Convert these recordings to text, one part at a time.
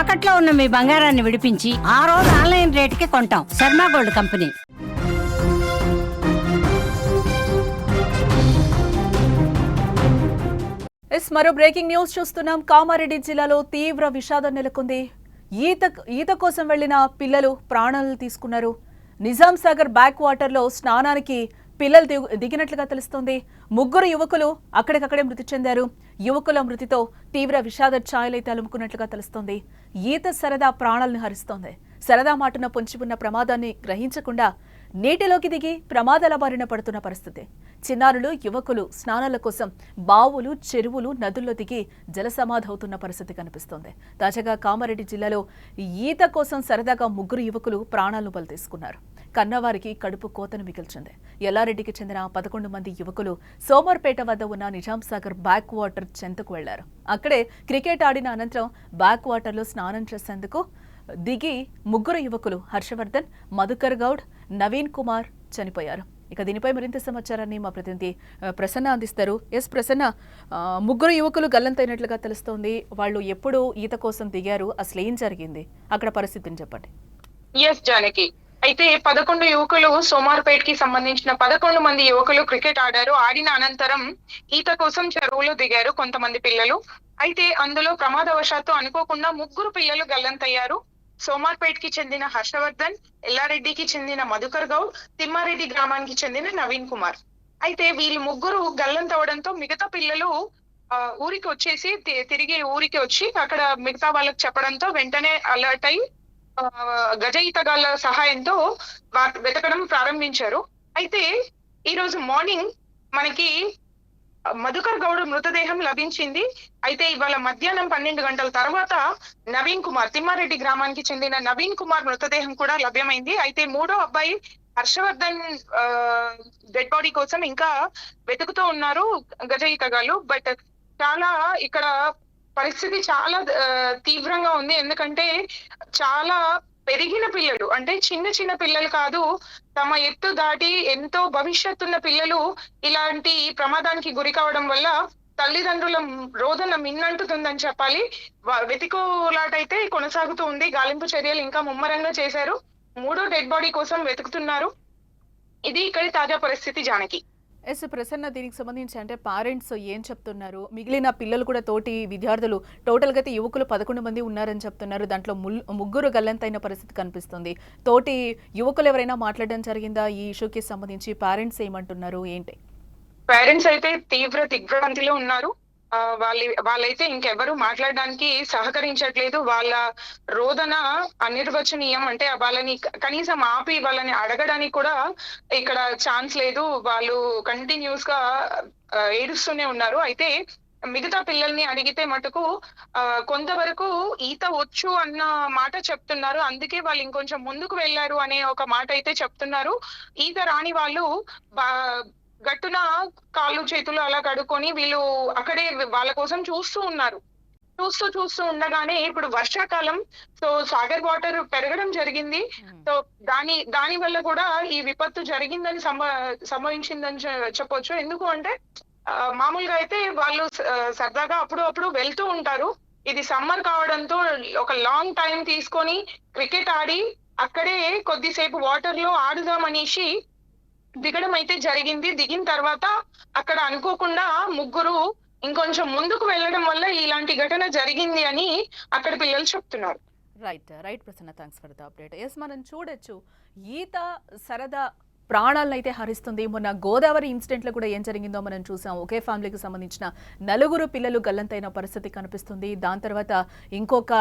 తాకట్లో ఉన్న మీ బంగారాన్ని విడిపించి ఆ రోజు ఆన్లైన్ రేటుకి కొంటాం. Sharma gold company. ఎస్ మరో బ్రేకింగ్ న్యూస్ చూస్తున్నాం. కామారెడ్డి జిల్లాలో తీవ్ర విషాదం నెలకొంది. ఈత ఈత కోసం వెళ్ళిన పిల్లలు ప్రాణాలు తీసుకున్నారు. నిజాం సాగర్ బ్యాక్ వాటర్లో స్నానానికి పిల్లలు దిగు- దిగినట్లుగా తెలుస్తోంది. ముగ్గురు యువకులు అక్కడికక్కడే మృతి చెందారు. యువకుల మృతితో తీవ్ర విషాద ఛాయలైతే అలుముకున్నట్లుగా తెలుస్తోంది. ఈత సరదా ప్రాణాలను హరిస్తోంది. సరదా మాటున పొంచి ఉన్న ప్రమాదాన్ని గ్రహించకుండా నీటిలోకి దిగి ప్రమాదాల బారిన పడుతున్న పరిస్థితి. చిన్నారులు యువకులు స్నానాల కోసం బావులు చెరువులు నదుల్లో దిగి జలసమాధవుతున్న పరిస్థితి కనిపిస్తోంది. తాజాగా కామారెడ్డి జిల్లాలో ఈత కోసం సరదాగా ముగ్గురు యువకులు ప్రాణాలను బలి తీసుకున్నారు. కన్నవారికి కడుపు కోతను మిగిల్చింది. ఎల్లారెడ్డికి చెందిన పదకొండు మంది యువకులు సోమర్పేట వద్ద ఉన్న నిజాం సాగర్ బ్యాక్ వాటర్ చెంతకు వెళ్ళారు. అక్కడే క్రికెట్ ఆడిన అనంతరం బ్యాక్ వాటర్లో స్నానం చేసేందుకు దిగి ముగ్గురు యువకులు హర్షవర్ధన్ మధుకర్ గౌడ్ నవీన్ కుమార్ చనిపోయారు. ఇక దీనిపై మరింత సమాచారాన్ని మా ప్రతినిధి ప్రసన్న అందిస్తారు. ఎస్ ప్రసన్న ముగ్గురు యువకులు గల్లంతైనట్లుగా తెలుస్తోంది. వాళ్ళు ఎప్పుడు ఈత కోసం దిగారు. అసలు ఏం జరిగింది? అక్కడ పరిస్థితిని చెప్పండి. ఎస్ జానకి అయితే పదకొండు యువకులు సోమార్పేట్కి సంబంధించిన పదకొండు మంది యువకులు క్రికెట్ ఆడారు. ఆడిన అనంతరం ఈత కోసం చెరువులో దిగారు కొంతమంది పిల్లలు. అయితే అందులో ప్రమాదవశాత్తు అనుకోకుండా ముగ్గురు పిల్లలు గల్లంతయ్యారు. సోమార్పేట్కి చెందిన హర్షవర్ధన్ ఎల్లారెడ్డికి చెందిన మధుకర్ గౌడ్ తిమ్మారెడ్డి గ్రామానికి చెందిన నవీన్ కుమార్. అయితే వీళ్ళు ముగ్గురు గల్లంతవడంతో మిగతా పిల్లలు ఆ, ఊరికి వచ్చేసి తి- తిరిగి ఊరికి వచ్చి అక్కడ మిగతా వాళ్ళకి చెప్పడంతో వెంటనే అలర్ట్ అయి ఆ, గజ సహాయంతో వారు వెతకడం ప్రారంభించారు. అయితే ఈ రోజు మార్నింగ్ మనకి మధుకర్ గౌడ్ మృతదేహం లభించింది. అయితే ఇవాళ మధ్యాహ్నం పన్నెండు గంటల తర్వాత నవీన్ కుమార్ తిమ్మారెడ్డి గ్రామానికి చెందిన నవీన్ కుమార్ మృతదేహం కూడా లభ్యమైంది. అయితే మూడో అబ్బాయి హర్షవర్ధన్ డెడ్ బాడీ కోసం ఇంకా వెతుకుతూ ఉన్నారు గజ ఈతగాళ్ళు బట్ చాలా ఇక్కడ పరిస్థితి చాలా తీవ్రంగా ఉంది. ఎందుకంటే చాలా పెరిగిన పిల్లలు అంటే చిన్న చిన్న పిల్లలు కాదు తమ ఎత్తు దాటి ఎంతో భవిష్యత్తున్న పిల్లలు ఇలాంటి ప్రమాదానికి గురి కావడం వల్ల తల్లిదండ్రుల రోదన మిన్నంటుతుందని చెప్పాలి. వెతుకులాటైతే కొనసాగుతూ ఉంది. గాలింపు చర్యలు ఇంకా ముమ్మరంగా చేశారు. మూడో డెడ్ బాడీ కోసం వెతుకుతున్నారు. ఇది ఇక్కడి తాజా పరిస్థితి జానకి. ఎస్ ప్రసన్న దీనికి సంబంధించి అంటే పేరెంట్స్ ఏం చెప్తున్నారు? మిగిలిన పిల్లలు కూడా తోటి విద్యార్థులు టోటల్గా అయితే యువకులు పదకొండు మంది ఉన్నారని చెప్తున్నారు. దాంట్లో ముల్- ముగ్గురు గల్లంతైన పరిస్థితి కనిపిస్తుంది. తోటి యువకులు ఎవరైనా మాట్లాడడం జరిగిందా? ఈ ఇష్యూకి సంబంధించి పేరెంట్స్ ఏమంటున్నారు? ఏంటి? పేరెంట్స్ అయితే తీవ్ర దిగ్భ్రాంతిలో ఉన్నారు. వాళ్ళ వాళ్ళైతే ఇంకెవరు మాట్లాడడానికి సహకరించట్లేదు. వాళ్ళ రోదన అనిర్వచనీయం అంటే వాళ్ళని కనీసం ఆపి వాళ్ళని అడగడానికి కూడా ఇక్కడ ఛాన్స్ లేదు. వాళ్ళు కంటిన్యూస్గా ఏడుస్తూనే ఉన్నారు. అయితే మిగతా పిల్లల్ని అడిగితే మటుకు ఆ, కొంతవరకు ఈత వచ్చు అన్న మాట చెప్తున్నారు. అందుకే వాళ్ళు ఇంకొంచెం ముందుకు వెళ్ళారు అనే ఒక మాట అయితే చెప్తున్నారు. ఈత రాని వాళ్ళు బా- గట్టున కాళ్ళు చేతులు అలా కడుక్కొని వీళ్ళు అక్కడే వాళ్ళ కోసం చూస్తూ ఉన్నారు. చూస్తూ చూస్తూ ఉండగానే ఇప్పుడు వర్షాకాలం సో సాగర్ వాటర్ పెరగడం జరిగింది. సో దాని దాని వల్ల కూడా ఈ విపత్తు జరిగిందని సంభ సంభవించిందని చెప్పొచ్చు. ఎందుకు అంటే మామూలుగా అయితే వాళ్ళు సరదాగా అప్పుడు అప్పుడు వెళ్తూ ఉంటారు. ఇది సమ్మర్ కావడంతో ఒక లాంగ్ టైం తీసుకొని క్రికెట్ ఆడి అక్కడే కొద్దిసేపు వాటర్లో ఆడుదామనేసి దిగడం అయితే జరిగింది. దిగిన తర్వాత అక్కడ అనుకోకుండా ముగ్గురు ఇంకొంచెం ముందుకు వెళ్ళడం వల్ల ఇలాంటి ఘటన జరిగింది అని అక్కడ పిల్లలు చెప్తున్నారు. Right right Prasanna thanks for the update yes మనం చూడొచ్చు. ఈత సరదా ప్రాణాలను అయితే హరిస్తుంది. మొన్న గోదావరి ఇన్సిడెంట్లో కూడా ఏం జరిగిందో మనం చూసాం. ఒకే ఫ్యామిలీకి సంబంధించిన నలుగురు పిల్లలు గల్లంతైన పరిస్థితి కనిపిస్తుంది. దాని తర్వాత ఇంకొక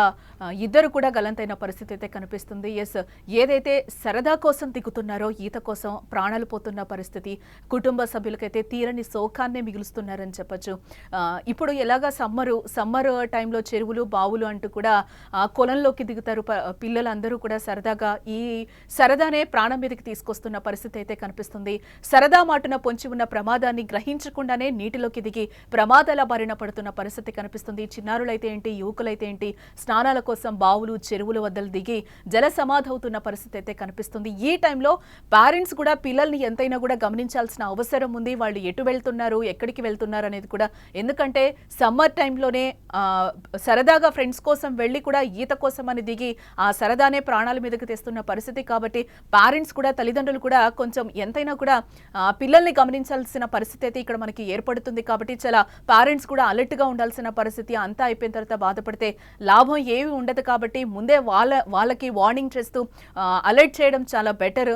ఇద్దరు కూడా గల్లంతైన పరిస్థితి అయితే కనిపిస్తుంది. ఎస్ ఏదైతే సరదా కోసం దిగుతున్నారో ఈత కోసం ప్రాణాలు పోతున్న పరిస్థితి కుటుంబ సభ్యులకైతే తీరని శోకాన్నే మిగులుస్తున్నారని చెప్పొచ్చు. ఇప్పుడు ఎలాగా సమ్మరు సమ్మర్ టైంలో చెరువులు బావులు అంటూ కూడా ఆ, కొలంలోకి దిగుతారు పిల్లలందరూ కూడా సరదాగా ఈ సరదానే ప్రాణం మీదకి తీసుకొస్తున్న పరిస్థితి అయితే కనిపిస్తుంది. సరదా మాటున పొంచి ఉన్న ప్రమాదాన్ని గ్రహించకుండానే నీటిలోకి దిగి ప్రమాదాల బారిన పడుతున్న పరిస్థితి కనిపిస్తుంది. చిన్నారులైతే ఏంటి యువకులైతే ఏంటి స్నానాల కోసం బావులు చెరువుల వద్దలు దిగి జల సమాధవుతున్న పరిస్థితి అయితే కనిపిస్తుంది. ఈ టైంలో పేరెంట్స్ కూడా పిల్లల్ని ఎంతైనా కూడా గమనించాల్సిన అవసరం ఉంది. వాళ్ళు ఎటు వెళ్తున్నారు ఎక్కడికి వెళ్తున్నారు అనేది కూడా ఎందుకంటే సమ్మర్ టైంలోనే సరదాగా ఫ్రెండ్స్ కోసం వెళ్ళి కూడా ఈత కోసం అని దిగి ఆ సరదానే ప్రాణాల మీదకి తెస్తున్న పరిస్థితి కాబట్టి పేరెంట్స్ కూడా తల్లిదండ్రులు కూడా కొంచెం కొంచెం ఎంతైనా కూడా పిల్లల్ని గమనించాల్సిన పరిస్థితి అయితే ఇక్కడ మనకి ఏర్పడుతుంది కాబట్టి చాలా పేరెంట్స్ కూడా అలర్ట్గా ఉండాల్సిన పరిస్థితి అంతా అయిపోయిన తర్వాత బాధపడితే లాభం ఏమి ఉండదు కాబట్టి ముందే వాళ్ళ వాళ్ళకి వార్నింగ్ చేస్తూ అలర్ట్ చేయడం చాలా బెటర్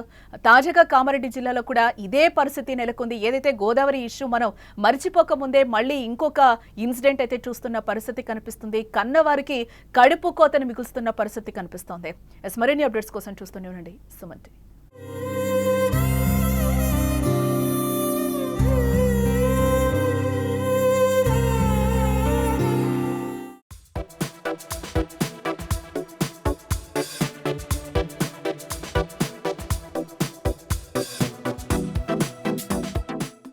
తాజాగా కామారెడ్డి జిల్లాలో కూడా ఇదే పరిస్థితి నెలకొంది. ఏదైతే గోదావరి ఇష్యూ మనం మర్చిపోక ముందే మళ్ళీ ఇంకొక ఇన్సిడెంట్ అయితే చూస్తున్న పరిస్థితి కనిపిస్తుంది. కన్నవారికి కడుపు కోతను మిగులుస్తున్న పరిస్థితి కనిపిస్తోంది. ఎస్ మరిన్ని అప్డేట్స్ కోసం చూస్తూనే ఉండండి. సుమంతి